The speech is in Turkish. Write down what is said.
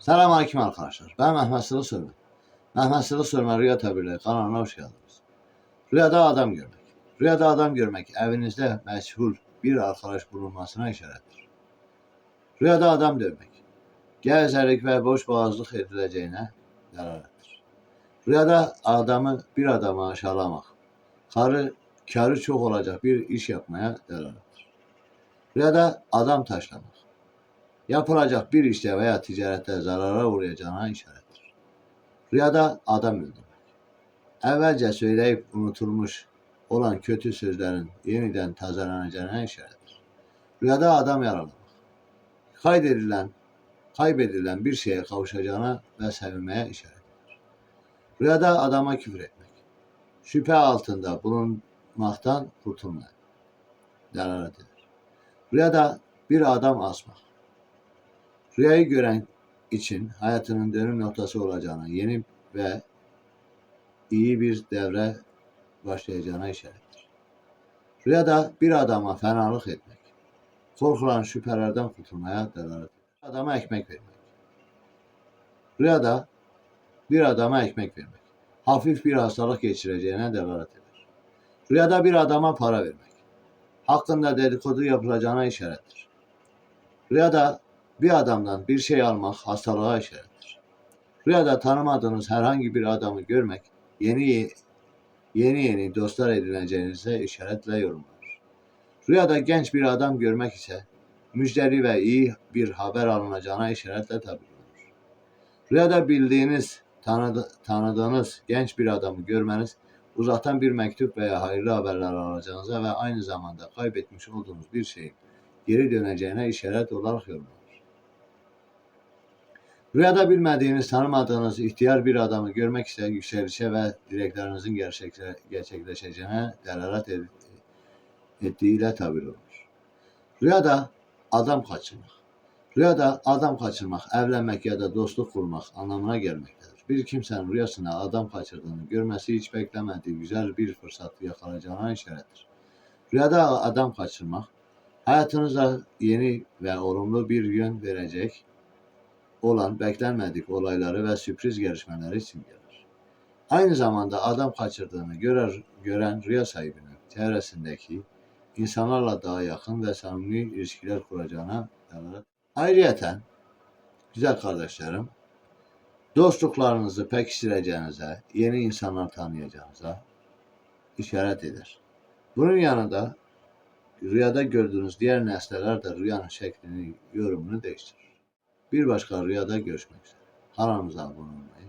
Selamünaleyküm arkadaşlar. Ben Mehmet Sılı Sürmen. Mehmet Sılı Sürmen Rüya Tabirleri kanalına hoş geldiniz. Rüyada adam görmek. Rüyada adam görmek evinizde meşhur bir arkadaş bulunmasına işarettir. Rüyada adam görmek. Gevezelik ve boş boğazlık edileceğine delalettir. Rüyada adamı bir adama aşağılamak. Karı, karı çok olacak bir iş yapmaya delalettir. Rüyada adam taşlamak yapılacak bir işte veya ticarette zarara uğrayacağına işarettir. Rüyada adam öldürmek. Evvelce söyleyip unutulmuş olan kötü sözlerin yeniden tazeleneceğine işarettir. Rüyada adam yaralamak. Kaydedilen, kaybedilen bir şeye kavuşacağına ve sevinmeye işarettir. Rüyada adama küfür etmek. Şüphe altında bulunmaktan kurtulmaya delalet eder. Rüyada bir adam asmak. Rüyayı gören için hayatının dönüm noktası olacağına, yeni ve iyi bir devre başlayacağına işarettir. Rüyada bir adama fenalık etmek, korkulan şüphelerden kurtulmaya delalet eder. Adama ekmek vermek. Rüyada bir adama ekmek vermek, hafif bir hastalık geçireceğine delalet eder. Rüyada bir adama para vermek, hakkında dedikodu yapılacağına işarettir. Rüyada bir adamdan bir şey almak hastalığa işarettir. Rüyada tanımadığınız herhangi bir adamı görmek yeni yeni yeni dostlar edineceğinize işaretle yorumlanır. Rüyada genç bir adam görmek ise müjdeli ve iyi bir haber alınacağına işaretle tabir olunur. Rüyada bildiğiniz, tanıdı, tanıdığınız genç bir adamı görmeniz uzaktan bir mektup veya hayırlı haberler alacağınıza ve aynı zamanda kaybetmiş olduğunuz bir şeyin geri döneceğine işaret olarak yorumlanır. Rüyada bilmediğiniz, tanımadığınız ihtiyar bir adamı görmek ise yükselişe ve dileklerinizin gerçekle, gerçekleşeceğine delalet ettiğiyle tabir olunur. Rüyada adam kaçırmak. Rüyada adam kaçırmak, evlenmek ya da dostluk kurmak anlamına gelmektedir. Bir kimsenin rüyasında adam kaçırdığını görmesi hiç beklemediği güzel bir fırsat yakalayacağına işarettir. Rüyada adam kaçırmak, hayatınıza yeni ve olumlu bir yön verecek olan beklenmedik olayları ve sürpriz gelişmeleri simgeler. Aynı zamanda adam kaçırdığını görer, gören rüya sahibinin çevresindeki insanlarla daha yakın ve samimi ilişkiler kuracağına delalet. Ayrıyeten güzel kardeşlerim, dostluklarınızı pekiştireceğinize, yeni insanlar tanıyacağınıza işaret eder. Bunun yanında rüyada gördüğünüz diğer nesneler de rüyanın şeklini, yorumunu değiştirir. Bir başka rüyada görüşmek üzere. Kanalımıza abone olmayı,